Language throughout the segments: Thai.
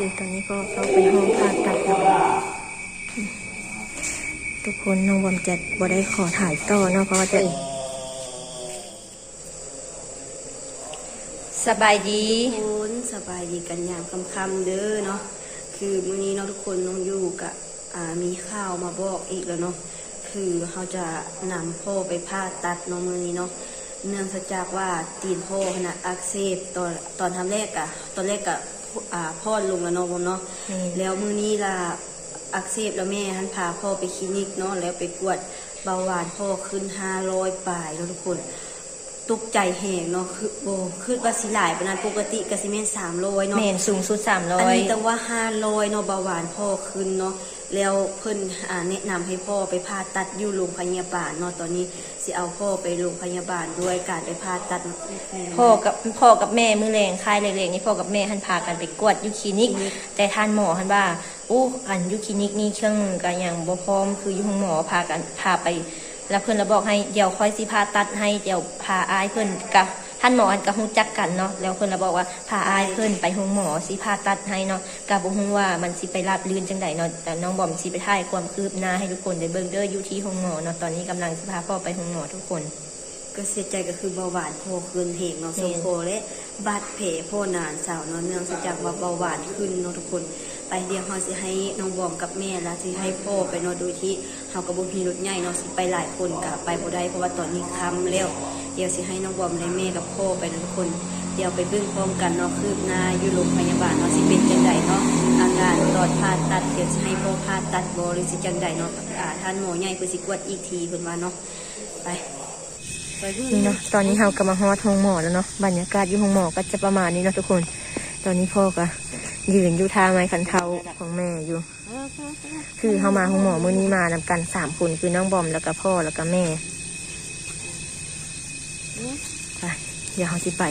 คือตอนนี้ก็เข้าไปห้องผ่าตัดแล้วทุกคนน้องบอมจะบ่ได้ขอถ่ายต่อเนาะเพราะว่าจะสบายดีคุณสบายดีกันอย่างคำๆเด้อเนาะคือมื้อนี้เนาะทุกคนน้องอยู่กับอ่ามีข่าวมาบอกอีกแล้วเนาะคือเขาจะนำพ่อไปผ่าตัดเนาะมื้อนี้เนาะเนื่องจากว่าตีนพ่อขนาดอักเสบตอนตอนทำแรกอะตอนแรกอะ อ่าพ่อลงแล้วเนาะผมเนาะอืมแล้วมื้อนี้ล่ะอักเสบแล้วแม่หันพาพ่อไปคลินิกเนาะแล้วไปกวดเบาหวานพ่อขึ้น500ปลายเนาะทุกคน ตกใจแหงเนาะคือโบคือว่าสิหลายปานนั้นปกติก็สิแม่น300เนาะเมนสูงสุดสามร้ออันยนี้แต่ว่าห้าร้อยเนาะเบาหวานพ่อขึ้นเนาะแล้วเพิ่นอ่าแนะนำให้พ่อไปผ่าตัดอยู่โรงพยาบาลเนาะตอนนี้สิเอาพ่อไปโรงพยาบาลด้วยการไปผ่าตัดพ่อกับพ่อกับแม่มือแรงคายแรงๆนี่พ่อกับแม่หันพากันไปกวดอยูคลินิก แต่ท่านหมอหันว่าอู้อันอยูคลินิกนี่เครื่องมือกันอย่างบ่พร้อมคืออยู่ห้องหมอพากันพาไป แล้วเพื่อนเราบอกให้เดี๋ยวค่อยสิพาตัดให้เดี๋ยวพาอายเพื่อนกับท่านหมออันก็ฮู้จักกันเนาะแล้วเพื่อนเราบอกว่าพาอายเพื่อนไปห้องหมอสิพาตัดให้เนาะก็บ่ฮู้ว่ามันสิไปราบลื่นจังไดเนาะแต่น้องบอมสิไปถ่ายความคืบหน้าให้ทุกคนได้เบิ่งเด้ออยู่ที่ห้องหมอเนาะตอนนี้กำลังสิพาพ่อไปห้องหมอทุกคน ก็เสียใจก็คือเบาหวานพ่อขึ้นเหงเนาะสมโพและบาดแผลพ่อนานสาวเนาะเนื่องจากว่าเบาหวานขึ้นเนาะทุกคน ไปเดียวเฮาสิให้น้องบอมกับแม่แล้วสิให้พ่อไปเนาะโดยที่เฮาก็บ่มีรถใหญ่เนาะสิไปหลายคนก็ไปบ่ได้เพราะว่าตอนนี้ค่ำแล้ว เดี๋ยวสิให้น้องบอมและแม่กับพ่อไปเนาะทุกคน เดี๋ยวไปเบิ่งพร้อมกันเนาะคืบหน้าอยู่โรงพยาบาลเนาะสิเป็นจังไดเนาะอาการตอนผ่าตัดเดี๋ยวสิให้พ่อผ่าตัดบ่หรือสิจังไดเนาะท่านหมอใหญ่เพิ่นสิกวดอีกทีเพิ่นว่าเนาะไป นี่เนาะตอนนี้เราก็มาฮอดห้องหมอแล้วเนาะบรรยากาศอยู่ห้องหมอก็จะประมาณนี้เนาะทุกคน ตอนนี้พ่อก็ยืนอยู่ท่าไม้คันเท้าของแม่อยู่ คือเขามาห้องหมอมื้อนี้มานำกันสามคนคือน้องบอมแล้วก็พ่อแล้วก็แม่ไปเดี๋ยวเขาสิไป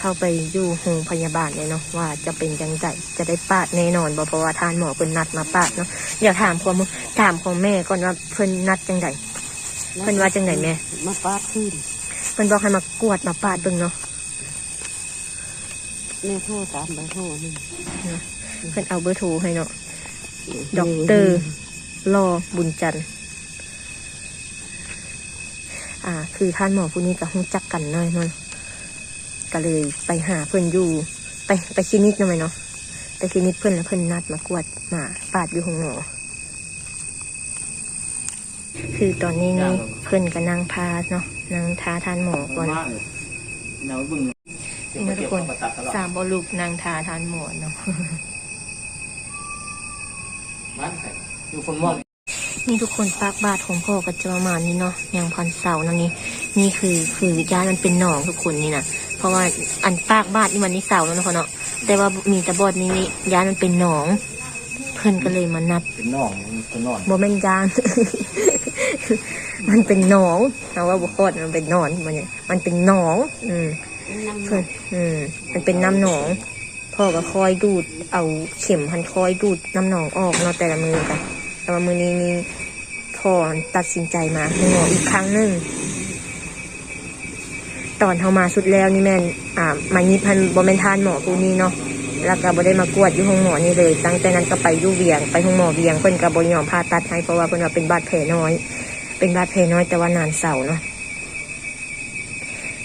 เข้าไปอยู่โรงพยาบาลเลยเนาะว่าจะเป็นจังไดจะได้ปาดแน่นอนบ่เพราะว่าทานหมอเพิ่นนัดมาปาดเนาะเดี๋ยวถามความถามของแม่ก่อนว่าเพิ่นนัดจังไดเพิ่นว่าจังไดแม่มาปาดขึ้น เพิ่นบอกให้มากวดมาปาดเบิ่งเนาะแม่โทรตามไปโทรนี่เพิ่นเอาเบอร์โทรให้เนาะด็อกเตอร์รอบุญจันทร์อ่า คือท่านหมอผู้นี้ก็รู้จักกันหน่อยเนาะก็เลยไปหาเพิ่นอยู่ ไปไปคลินิกหน่อยเนาะไปคลินิกเพิ่นแล้วเพิ่นนัดมากวดมาปาดอยู่ห้องหมอคือตอนนี้นี่เพิ่นก็นั่งพาเนาะ นั่งท้าทานหมอก่อนเนาบึงนี่นะทุกคนสามบอลูกนางทาทานหมอเนาะบ้านใส่อยู่คนม่วงนี่ทุกคนปากบาดของพ่อก็จะประมาณนี้เนาะอย่างพันเสาร์นั่นนี่นี่คือคือยามันเป็นหนองทุกคนนี่นะเพราะว่าอันปากบาดนี่มันนี่เสาแล้วนะพ่อเนาะแต่ว่ามีแตะบอดนี่นี่ยามันเป็นหนอง เพิ่นก็เลยมานัดเป็นน่องเป็นน่องโมเมนยาน มันเป็นหนองเอาว่าบุคคลมันเป็นหนอนมันเนี่ยมันเป็นหนอง อืมน้ำเพิ่นอืม มันเป็นน้ำหนอง พ่อก็คอยดูด เอาเข็มพันคอยดูดน้ำหนองออกเนาะแต่ละมือกันแต่ว่ามือนี้นี่พ่อตัดสินใจมาให้หมออีกครั้งหนึ่งตอนเขามาสุดแล้วนี่แม่นอ่ามายิบพันบอมเมนทานหมอผู้นี้เนาะแล้วก็บ่ได้มากวดอยู่ห้องหมอนี่เลย ตั้งแต่นั้นก็ไปอยู่เวียง ไปห้องหมอเวียงเพิ่นก็บ่ยอมผ่าตัดให้เพราะว่าเพิ่นว่าเป็นบาดแผลน้อย เป็นบาดแผลน้อยแต่ว่านานเสาเนาะ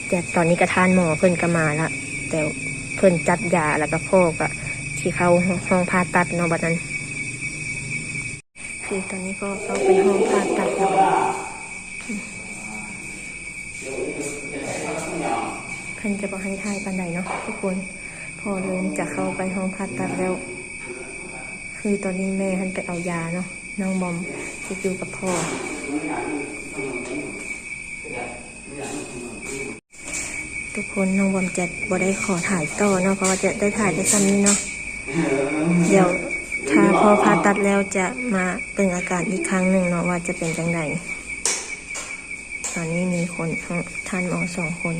แต่ตอนนี้กระทานหมอเพิ่นก็มาละแต่เพิ่นจัดยาแล้วก็พ่อก็ที่เขาห้องผ่าตัดเนาะบัดนั้น คือตอนนี้ก็เข้าไปห้องผ่าตัดแล้วเพิ่นจะบอกให้ทายปันใดเนาะทุกคนพอเริ่มจะเข้าไปห้องผ่าตัดแล้ว คือตอนนี้แม่ท่านไปเอายาเนาะน้องบอมจะอยู่กับพ่อ ทุกคนน้องบอมจะบ่ได้ขอถ่ายต่อเนาะเพราะว่าจะได้ถ่ายได้ซ้ำนี้เนาะเดี๋ยวถ้าพอผ่าตัดแล้วจะมาเปิ่งอาการอีกครั้งหนึ่งเนาะว่าจะเป็นจังไดตอนนี้มีคนทั้งท่านหมอสองคน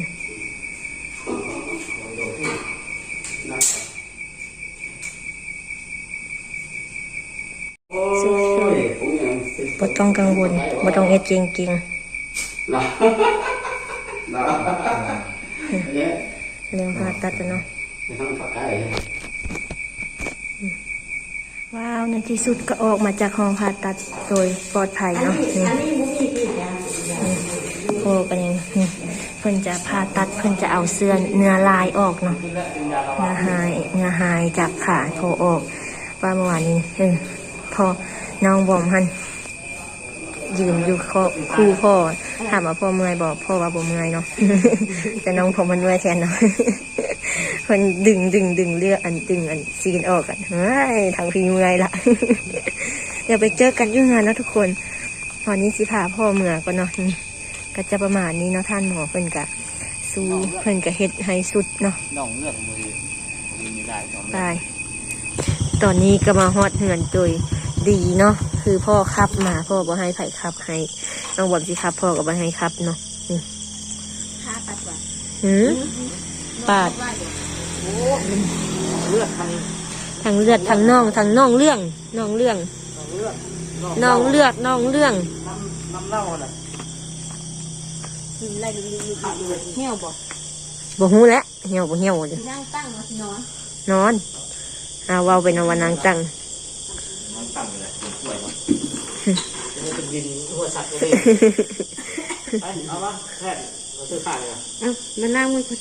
บ่ต้องกังวลบ่ต้องเอ็ดเก่งนะนะเนี่ยๆเรื่องผ่าตัดอะเนาะไม่ต้องฝักไก่ว้าวในที่สุดก็ออกมาจากห้องผ่าตัดโดยปลอดภัยเนาะนี่โอ้กันยังนี่เพิ่นจะผ่าตัดเพิ่นจะเอาเสื้อเนื้อลายออกเนาะเนื้อหายเนื้อหายจากขาโถออกว่าเมื่อวานนี้เออพอน้องบอมหัน ยืนอยู่ข้อคู่พ่อถามว่าพ่อเมื่อยบอกพ่อว่าบ่เมื่อยเนาะแต่น้องผมมันเมื่อยแทนเนาะเพิ่นดึงดึงดึงเลือกอันดึงอันซีนออกกันเฮ้ยทางพีเมื่อยละเดี๋ยวไปเจอกันอยุ่งงานเนาะทุกคน ตอนนี้สิพาพ่อเมื่อก่อนเนาะนี่ก็จะประมาณนี้เนาะท่านหมอเพิ่นกะสู้เพิ่นกะเฮ็ดให้สุดเนาะน้องเลือกมือมือมีได้น้องไปตอนนี้ก็มาฮอดเหือนโดย ดีเนาะคือพ่อขับมาพ่อบ่ให้ไผขับให้น้องบอมสิขับ พ่อก็บ่ให้ขับเนาะนี่ค่าตัดว่าหืมปาดเลือกทางทั้งเลือดทั้งน่องทั้งน่องเรื่องน่องเรื่องเลือกน่องเลือดน่องเรื่องน้ำน้ำเล่าน่ะไล่ดูดูดูเหี่ยวบ่บ่ฮู้แล้วเหี่ยวบ่เหี่ยวเลยนั่งตั้งมาสินอนนอนเอาเว้าไปนอนวันนางจังน้ำ ต่ำเลยป่วยมั้งจะได้เป็นดินหัวสัตว์เลยไปเอาวะแค่เราซื้อข้าวเลยเอ้ามานั่งมือคน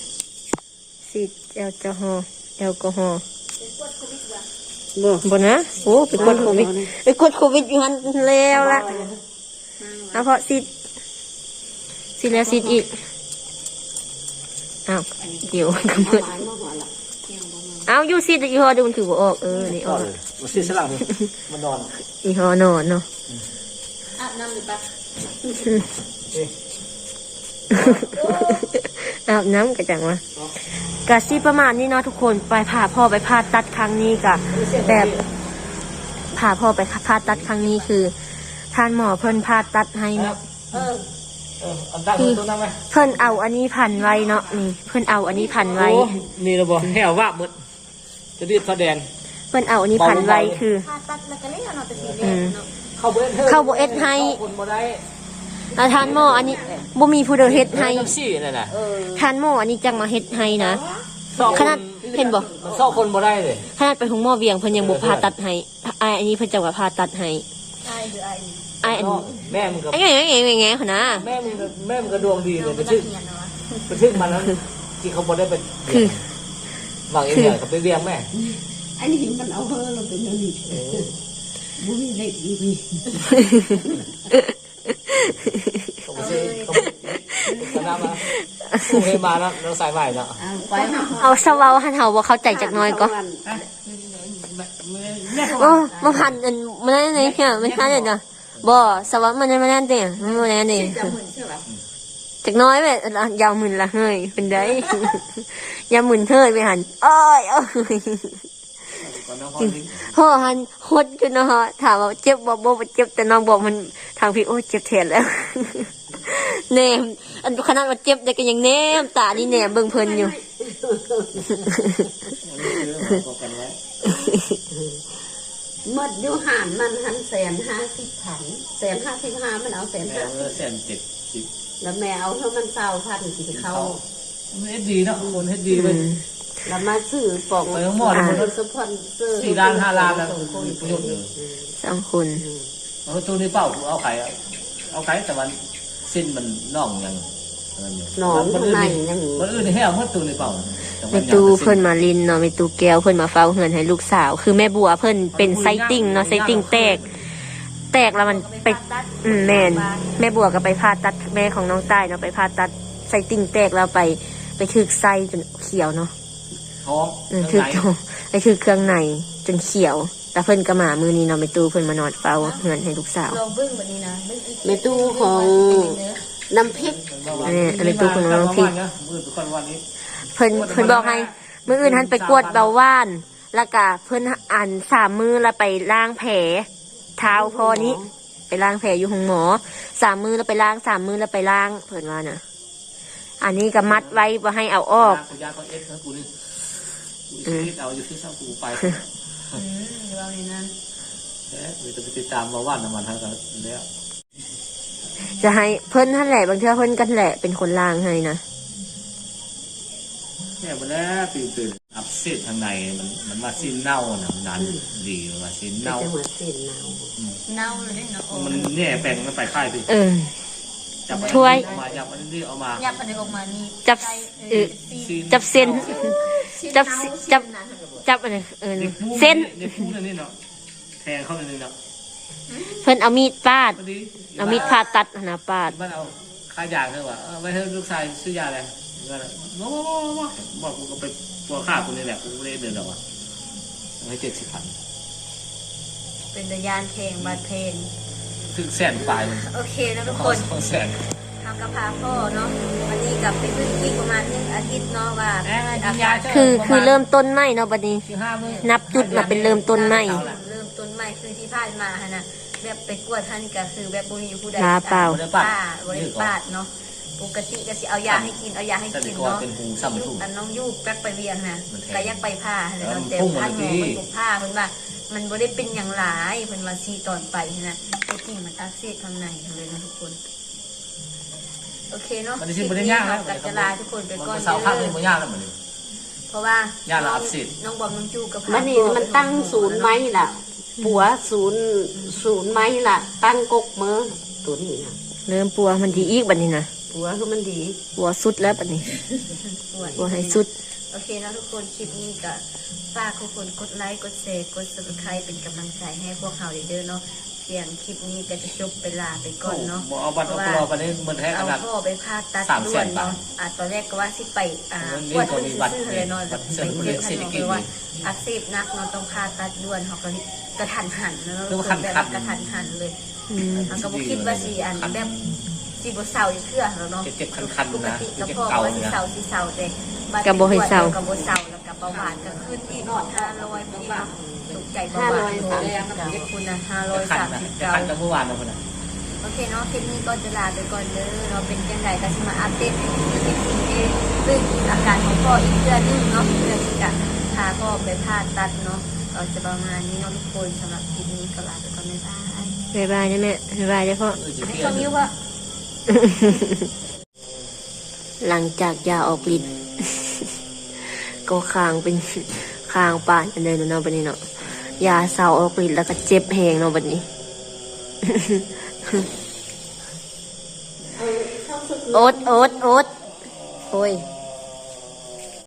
สีดแอลกอฮอล์แอลกอฮอล์บ่บ่นะโอ้ไปกดโควิดไปกดโควิดอยู่หันแล้วละเอาเพราะสีดสีดแล้วสีดอีกอ้าวเดี๋ยวก็มืดหมายมาหัวละ เอาอยู่สีดอีหอเดูมันถือว่าออกเออนี่อก็อกเลยมาซื้อสลับเลยมันนอนอีหอนอนเนาะอาบน้ำหรือปะอาบน้ำกระจังวะกะซีประมาณนี้เนาะทุกคนไปผ่าพ่อไปผ่าตัดครั้งนี้กะแบบผ่าพ่อไปผ่าตัดครั้งนี้คือท่านหมอเพิ่นผ่าตัดให้เนาะเออเอออันตั้งตัวนั้นไหมเพิ่นเอาอันนี้พันไว้เนาะนี่เพิ่นเอาอันนี้พันไว้นี่เราบอกแหวว่าหมด จะรีบเขาแดนเพิ่นเอาอันนี้พันไว้คือค่าตัดแล้วก็เลยเอาเนาะแต่สีแดอืงมเนาะเข้าเบิ้ลเข้าบ่เอ็ดให้คนบ่ได้แล้วท่านหมออันนี้บ่มีผู้ใดเฮ็ดให้น้ำซี่นั่นน่ะเออท่านหมออันนี้จังมาเฮ็ดให้นะขนาดเห็นบ่มันซ่อคนบ่ได้เลยขนาดไปหุงหม้อเวียงเพิ่นยังบ่ผ่าตัดให้อ้ายอันนี้เพิ่นจังว่าผ่าตัดให้ไอ้หรือไอ้อ้ายอันแม่มึงกับไอ้ไงไอ้ไงไอ้ไงหั่นนะ แม่มึงกับแม่มึงก็ดวงดีเลยไปมันทึ่งเหียนเนาะไปทึ่งมันแล้วที่เขาบ่ได้ไปคือ หวังเองเนี่ยกับไปเรียงแม่ อันนี้มันเอาเฮอเราเป็นอันนี้บุ้ยเล็กดีดีเขาไปซื้อเขาชนะมาผู้ให้มาแล้วเราใส่ใหม่เนาะเอาไปมาเอาสเวาหันเฮาบ่เข้าใจจักหน่อยก็โอ้มาพันอันมันนั่นนี่ค่ะมันทันเลยนะบ่สวะมันมันนั่นเด้มันมันนั่นเด้จะเหมือนใช่ป่ะ จักหน้อยแม่ละยาวหมื่นละเฮ้ยเป็นไดยาวหมื่นเฮ้ยไปหันอ้อยอ้อยก่อนน้องพรนี่พ่อหันฮดจนเนาะถามว่าเจ็บบ่บ่บ่เจ็บแต่น้องบอกมันทางพี่โอ้ยเจ็บแทนแล้วแหนมอันขนาดว่าเจ็บแต่ก็ยังแนมตานี่แหนมเบิ่งเพิ่นอยู่บอกกันไว้หมดอยู่หานมันหันแสนห้าสิบผันแสนห้าสิบห้ามันเอาแสนแม่ห้าเออแสนเจ็ดสิบ แล้วแม่เอาเท่ามันเศร้าพันสิไปเข้ามันเฮ็ดดีเนาะคนเฮ็ดดีไปแล้วมาซื้อปองไปทั้งหมดมันสปอนเซอร์สี่ล้านห้าล้านแล้วสองคนมีประโยชน์หนึ่งสองคนเอาตัวนี้เปล่าเอาไข่เอาไข่แต่มันสิ้นมันน่องยังหนองข้างในยังมันอื่นแห้วเมื่อตัวนี้เปล่าแม่ตูเพิ่นมาลินเนาะแม่ตูแก้วเพิ่นมาเฝ้าเฮือนให้ลูกสาว คือแม่บัวเพิ่นเป็นไซติ่งเนาะไซติ่งแตก แตกแล้วมันไปอืมแม่นแม่บัวก็ไปผ่าตัดแม่ของน้องใต้เนาะไปผ่าตัดไซติ่งแตกแล้วไป ไปถึกไส้จนเขียวเนาะท้องอืมถึกไปถึกเครื่องในจนเขียวแต่เพิ่นก็มามือนี้เนาะแม่ตูเพิ่นมานอนเฝ้าเฮือนให้ลูกสาวลองเบิ้งแบบนี้นะเบิ้งอีกแม่ตู้ของน้ำพริกมือเป็นคนวันนี้เพิ่นเพิ่นบอกให้มื้ออื่นท่านไปกวดเบาหวานแล้วก็เพิ่นอ่านสามมือแล้วไปล้างแผล เท้าพอนี้ ไปล้างแผลอยู่ห้องหมอสามมือแล้วไปล้างสามมือแล้วไปล้างเพิ่นว่าน่ะอันนี้ก็มัดไว้บ่ให้เอาออกสัญญาก็เอ็กซ์นะกูนี่เอาอยู่ที่เศร้ากูไปอืมเดี๋ยวเอานี่นั่นเอ๊ะจะไปติดตามมาว่าน้ำมันทั้งกันแล้วจะให้เพิ่นท่านแหละบางเทื่อเพิ่นกันแหละเป็นคนล้างให้นะแม่มาแล้วตื่นตื่น อับซีดข้างในมันมันว่าซีนเน่าน่ะมันนั้นดีว่าซีนเน่าเน่าจะเหมือนเส้นเน่าเน่าเลยเนาะโอ้มันแน่แปลงมันไปค่ายไปเออ จับมันถ้วยออกมาจับมันนี่เอามา ยับอันนี้ออกมานี่จับใส่เออซีนจับเส้น จับจับ จับอะไรเออเด็กพูดเส้น เด็กพูดอันนี้เนาะแทงเข้าไปเลยเนาะเพิ่นเอามีดปาด พอดีเอามีดผ่าตัดหั่นนะปาด บ้านเอาค่ายาเธอว่าเออไว้ให้ลูกชายซื้อยาอะไร ก็เลยบอกบอกบอกกูก็ไปปัวฆ่ากูนี่แหละกูไม่ได้เดินหรอกว่ะให้เจ็ดสิบพันเป็นตะยานเพลงบาดเพลงถึงแสนปลายมันโอเคนะทุกขคอนสองแสนทำกับพาพ่อเนาะวันนี้กลับไปพึ่งอีกประมาณหนึ่งอาทิตย์เนาะว่าอาการคือคือเริ่มต้นใหม่เนาะบัดนี้ นับจุดมาเป็นเริ่มต้นใหม่เริ่มต้นใหม่คือที่ผ่านมาฮะนะแบบไปกวดท่านก็คือแบบบุญอยู่ผู้ใดลาเปล่าป้าบริปาดเนาะ ปกติก็สิเอายาให้กินเอายาให้แต่กินก่อนเนาะเป็นหูซ้ำยุถูกกอันน้องยูกแป๊กไปเวียงนะมันแทงก็ยักไปผ้าเลยเออเนาะมันแต่พุ่งท่านหมมาอที่มันถูกผ้าเพิ่นว่า มันบ่ได้เป็นอย่างหลายเพิ่นว่าซีตอนไปนะแต่จริงมันอักเสบข้างในเลยนะทุกคนโอเคเนาะมันได้ชิ้นบริยากแล้วกับจะลาทุกคนไปก่อนสาวข้างเด้นึงอมันยากแล้วเหมือนนี้เพราะว่าย่าละอักเสบน้องบอมน้องจูกับมันนี่มันตั้งศูนย์ไม้ล่ะปัวศูนย์ศูนย์ไม้ล่ะ ตั้งกกมือตัวนี้นะเริ่มปัวมันดีอีกบัดนี้นะ ปัวคือมันดีปัวสุดแล้วบัดนี้สวยปัวให้สุด โอเคนะทุกคนคลิปนี้ก็ฝากทุกคนกดไลค์กดแชร์กด subscribe เป็นกำลังใจให้พวกเราเด้อเนาะเพียงคลิปนี้ก็จะจบเวลาไปก่อนเนาะเอาบัตรเอาตัวไปนี่มันแท้ขเอานาดพ่อไปผ่าตัดสามด่แสวนนบาทเนาะอะตอนแรกก็ว่าสิไปอ่ามันมีปวดกรณีบัตรซื่อๆเลยเนาะบัแบบตรเสริไปมเจ็บเศรษฐทันกิจเลยว่าอักเสบหนักเนาะต้องผ่าตัดด่วนเขาก็กระทันหันเนาะเรียกว่าคันๆแบบกระทันหันเลยอืมเขาก็บ่คิดว่าสิอันแบบ สิบ่เศร้าอีกเทื่อแล้วเนาะเจ็บๆคันๆปกนะติกับเจ็บพ่อเก่าว่าเลสิยนะเศร้าสิเศร้าแต่บัดก็บ่ให้เศร้ากับบ่เศร้าแล้วกับเบาหวานก็ขึ้นอีกหอด500พี่เนาะตกใจเบาหวานขอบคุณนะจะคันนะจะคันกับ539เมื่อวานนะคนน่ะ โอเคเนาะคลิปนี้ก็จะลาไปก่อนเด้อเราเป็นจังไดก็สิมาอัปเดตให้อีกทีเรื่องอาการของพ่ออีกเดือนหนึงเนาะเพื่อที่จะพาพ่อไปผ่าตัดเนาะก็จะประมาณนี้เนาะทุกคนสำหรับคลิปนี้ก็ลาไปก่อนบ๊ายบายบ๊ายบายนะแม่บ๊ายบายนะพ่อเออจะให้เปลี่ยชมนยิ้วว่า หลังจากยาออกฤทธิ์ก็คางเป็นคางปานอันเดินเนาะบัดนี้เนาะยาเศร้าออกฤทธิ์แล้วก็เจ็บแหงเนาะบัดนี้ โอ๊ตโอ๊ตโอ๊ตโอ้ย